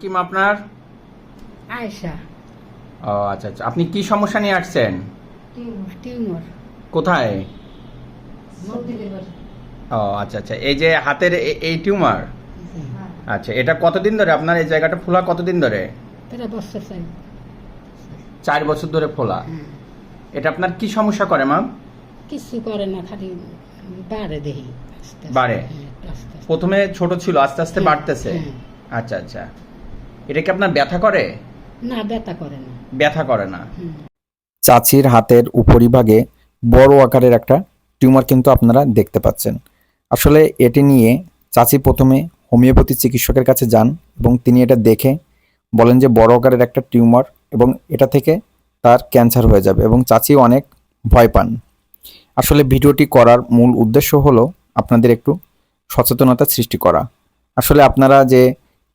কি মা আপনার? আয়সা ও আচ্ছা আচ্ছা। আপনি কি সমস্যা নিয়ে আসছেন? টিউমার কোথায়? ও আচ্ছা আচ্ছা। এই যে হাতের এই টিউমার? আচ্ছা এটা কতদিন ধরে আপনার এই জায়গাটা ফোলা কতদিন ধরে? বছর চার বছর ধরে ফোলা? এটা আপনার কি সমস্যা করে মা কিছু করে না খালি বাড়ে আস্তে। বাড়ে? হ্যাঁ। প্রথমে ছোট ছিল আস্তে আস্তে হ্যাঁ, বাড়তেছে? হ্যাঁ। আচ্ছা আচ্ছা। এটা কি আপনার ব্যথা করে? না ব্যথা করে না। ব্যথা করে না। চাচির হাতের উপরিভাগে বড় আকারের একটা টিউমার কিন্তু আপনারা দেখতে পাচ্ছেন। আসলে এটি নিয়ে চাচি প্রথমে হোমিওপ্যাথি চিকিৎসকের কাছে যান এবং তিনি এটা দেখে বলেন যে বড় আকারের একটা টিউমার এবং এটা থেকে তার ক্যান্সার হয়ে যাবে এবং চাচি অনেক ভয় পান। আসলে ভিডিওটি করার মূল উদ্দেশ্য হলো আপনাদের একটু সচেতনতা সৃষ্টি করা। আসলে আপনারা যে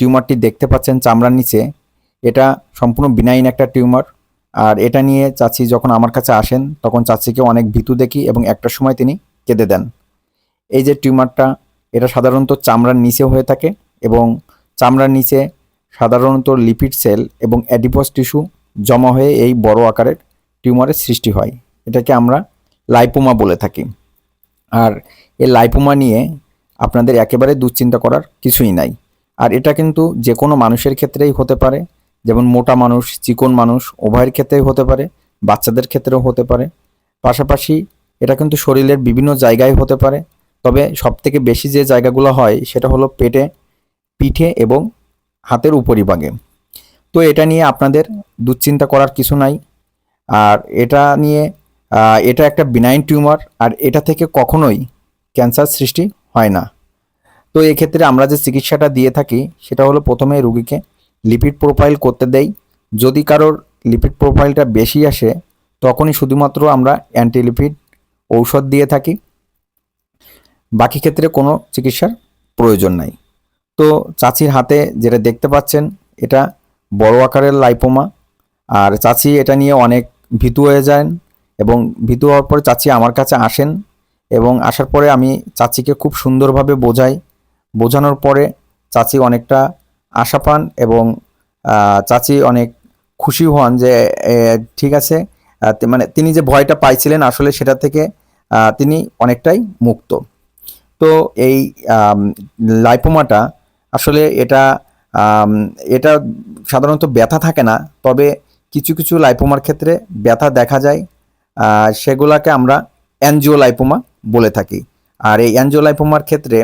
টিউমারটি দেখতে পাচ্ছেন চামড়ার নিচে। এটা সম্পূর্ণ বিনাইন একটা টিউমার। আর এটা নিয়ে চাচি যখন আমার কাছে আসেন, তখন চাচিকে অনেক ভীতু দেখি এবং একটা সময় তিনি কেঁদে দেন। এই যে টিউমারটা, এটা সাধারণত চামড়ার নিচে হয়ে থাকে এবং চামড়ার নিচে সাধারণত লিপিড সেল এবং অ্যাডিপস টিস্যু জমা হয়ে এই বড় আকারের টিউমারের সৃষ্টি হয়। এটাকে আমরা লাইপোমা বলে থাকি। আর এই লাইপোমা নিয়ে আপনাদের একেবারে দুশ্চিন্তা করার কিছুই নাই। আর এটা কিন্তু যে কোনো মানুষের ক্ষেত্রেই হতে পারে। যেমন মোটা মানুষ, চিকন মানুষ, উভয়ের ক্ষেত্রেই হতে পারে, বাচ্চাদের ক্ষেত্রেও হতে পারে। পাশাপাশি এটা কিন্তু শরীরের বিভিন্ন জায়গায় হতে পারে। তবে সবথেকে বেশি যে জায়গাগুলো হয়, সেটা হলো পেটে, পিঠে এবং হাতের উপরিভাগে তো এটা নিয়ে আপনাদের দুশ্চিন্তা করার কিছু নাই। আর এটা নিয়ে এটা একটা বিনাইন টিউমার আর এটা থেকে কখনোই ক্যান্সার সৃষ্টি হয় না। তো এক্ষেত্রে আমরা যে চিকিৎসাটা দিয়ে থাকি, সেটা হলো প্রথমে রুগীকে লিপিড প্রোফাইল করতে দেই। যদি কারোর লিপিড প্রোফাইলটা বেশি আসে, তখনই শুধুমাত্র আমরা অ্যান্টিলিপিড ঔষধ দিয়ে থাকি। বাকি ক্ষেত্রে কোনো চিকিৎসার প্রয়োজন নাই। তো চাচির হাতে যেটা দেখতে পাচ্ছেন, এটা বড় আকারের লাইপোমা আর চাচি এটা নিয়ে অনেক ভীতু হয়ে যান এবং ভীতু হওয়ার পরে চাচি আমার কাছে আসেন এবং আসার পরে আমি চাচিকে খুব সুন্দরভাবে বোঝাই বোঝানোর পরে চাচি অনেকটা আশা পান এবং চাচি অনেক খুশি হন যে ঠিক আছে মানে তিনি যে ভয়টা পাইছিলেন আসলে সেটা থেকে তিনি অনেকটাই মুক্ত। তো এই লাইপোমাটা আসলে এটা এটা সাধারণত ব্যথা থাকে না, তবে কিছু কিছু লাইপোমার ক্ষেত্রে ব্যথা দেখা যায় সেগুলাকে আমরা অ্যানজিওলাইপোমা বলে থাকি। আর এই অ্যানজিওলাইপোমার ক্ষেত্রে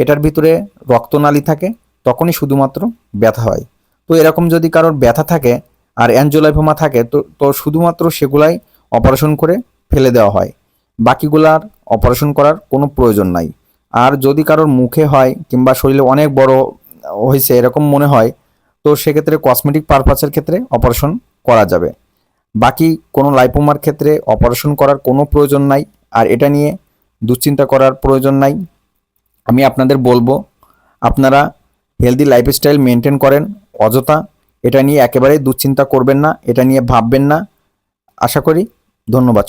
এটার ভিতরে রক্তনালী থাকে, তখনই শুধুমাত্র ব্যথা হয়। তো এরকম যদি কারোর ব্যথা থাকে আর অ্যানজিওলাইপোমা থাকে, তো তো শুধুমাত্র সেগুলাই অপারেশন করে ফেলে দেওয়া হয়। বাকিগুলার অপারেশন করার কোনো প্রয়োজন নাই। আর যদি কারোর মুখে হয় কিংবা শরীরে অনেক বড় হয়েছে এরকম মনে হয়, তো সেক্ষেত্রে কসমেটিক পারপাসের ক্ষেত্রে অপারেশন করা যাবে। বাকি কোনো লাইপোমার ক্ষেত্রে অপারেশন করার কোনো প্রয়োজন নাই। আর এটা নিয়ে দুশ্চিন্তা করার প্রয়োজন নাই। আমি আপনাদের বলব, আপনারা হেলদি লাইফস্টাইল মেনটেন করেন, অযথা এটা নিয়ে একেবারেই দুশ্চিন্তা করবেন না, এটা নিয়ে ভাববেন না। আশা করি ধন্যবাদ।